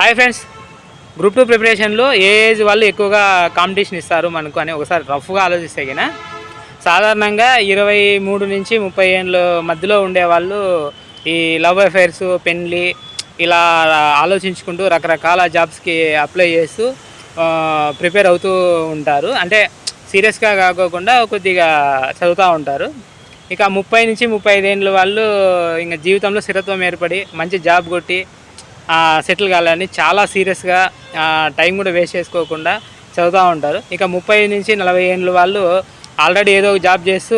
Hi friends group two ప్రిపరేషన్లో ఏ age వాళ్ళు ఎక్కువగా కాంపిటీషన్ ఇస్తారు మనకు అని ఒకసారి రఫ్గా ఆలోచిస్తే గిన. సాధారణంగా ఇరవై మూడు నుంచి ముప్పై ఏళ్ళ మధ్యలో ఉండే వాళ్ళు ఈ లవ్ అఫైర్స్ పెళ్ళి ఇలా ఆలోచించుకుంటూ రకరకాల జాబ్స్కి అప్లై చేస్తూ ప్రిపేర్ అవుతూ ఉంటారు. అంటే సీరియస్గా కాకోకుండా కొద్దిగా చదువుతూ ఉంటారు. ఇక ముప్పై నుంచి ముప్పై ఐదేళ్ళ వాళ్ళు ఇంకా జీవితంలో స్థిరత్వం ఏర్పడి మంచి జాబ్ కొట్టి సెటిల్ కావాలని చాలా సీరియస్గా టైం కూడా వేస్ట్ చేసుకోకుండా చదువుతూ ఉంటారు. ఇక ముప్పై నుంచి నలభై ఏళ్ళ వాళ్ళు ఆల్రెడీ ఏదో ఒక జాబ్ చేస్తూ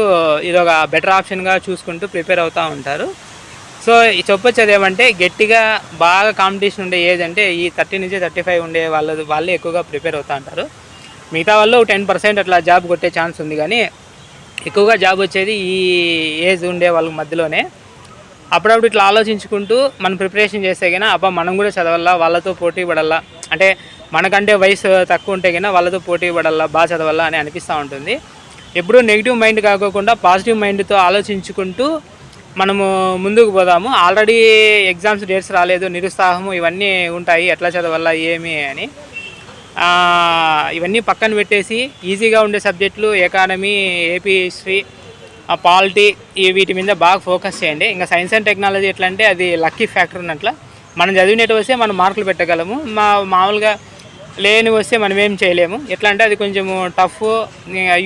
ఇదొక బెటర్ ఆప్షన్గా చూసుకుంటూ ప్రిపేర్ అవుతూ ఉంటారు. సో ఈ చెప్పొచ్చేది ఏమంటే గట్టిగా బాగా కాంపిటీషన్ ఉండే ఏజ్ అంటే ఈ థర్టీ నుంచి థర్టీ ఫైవ్ ఉండే వాళ్ళ వాళ్ళే ఎక్కువగా ప్రిపేర్ అవుతూ ఉంటారు. మిగతా వాళ్ళు టెన్ పర్సెంట్ అట్లా జాబ్ కొట్టే ఛాన్స్ ఉంది కానీ ఎక్కువగా జాబ్ వచ్చేది ఈ ఏజ్ ఉండే వాళ్ళ మధ్యలోనే. అప్పుడప్పుడు ఇట్లా ఆలోచించుకుంటూ మనం ప్రిపరేషన్ చేస్తే కన్నా అబ్బా మనం కూడా చదవాలా వాళ్ళతో పోటీ పడాలా అంటే మనకంటే వయసు తక్కువ ఉంటే కన్నా వాళ్ళతో పోటీ పడాలా బాగా చదవాలా అని అనిపిస్తూ ఉంటుంది. ఎప్పుడూ నెగిటివ్ మైండ్ కాకోకుండా పాజిటివ్ మైండ్తో ఆలోచించుకుంటూ మనము ముందుకు పోదాము. ఆల్రెడీ ఎగ్జామ్స్ డేట్స్ రాలేదు నిరుత్సాహము ఇవన్నీ ఉంటాయి ఎట్లా చదవాలా ఏమి అని. ఇవన్నీ పక్కన పెట్టేసి ఈజీగా ఉండే సబ్జెక్టులు ఎకానమీ ఏపీ హిస్టరీ పాలిటీ ఈ వీటి మీద బాగా ఫోకస్ చేయండి. ఇంకా సైన్స్ అండ్ టెక్నాలజీ ఎట్లా అంటే అది లక్కీ ఫ్యాక్టర్ ఉన్నట్లు. మనం చదివినట్టు వస్తే మనం మార్కులు పెట్టగలము. మా మామూలుగా లేని వస్తే మనం ఏం చేయలేము. ఎట్లా అంటే అది కొంచెం టఫ్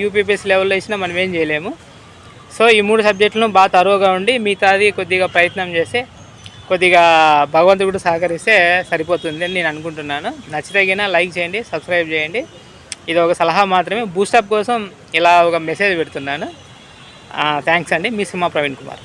యూపీపీఎస్ లెవెల్లో ఇచ్చినా మనం ఏం చేయలేము. సో ఈ మూడు సబ్జెక్టులను బాగా తరువుగా ఉండి మిగతాది కొద్దిగా ప్రయత్నం చేస్తే కొద్దిగా భగవంతుడు కూడా సహకరిస్తే సరిపోతుంది అని నేను అనుకుంటున్నాను. నచ్చితే లైక్ చేయండి సబ్స్క్రైబ్ చేయండి. ఇది ఒక సలహా మాత్రమే. బూస్టప్ కోసం ఇలా ఒక మెసేజ్ పెడుతున్నాను. థ్యాంక్స్ అండి. మీ సింహ ప్రవీణ్ కుమార్.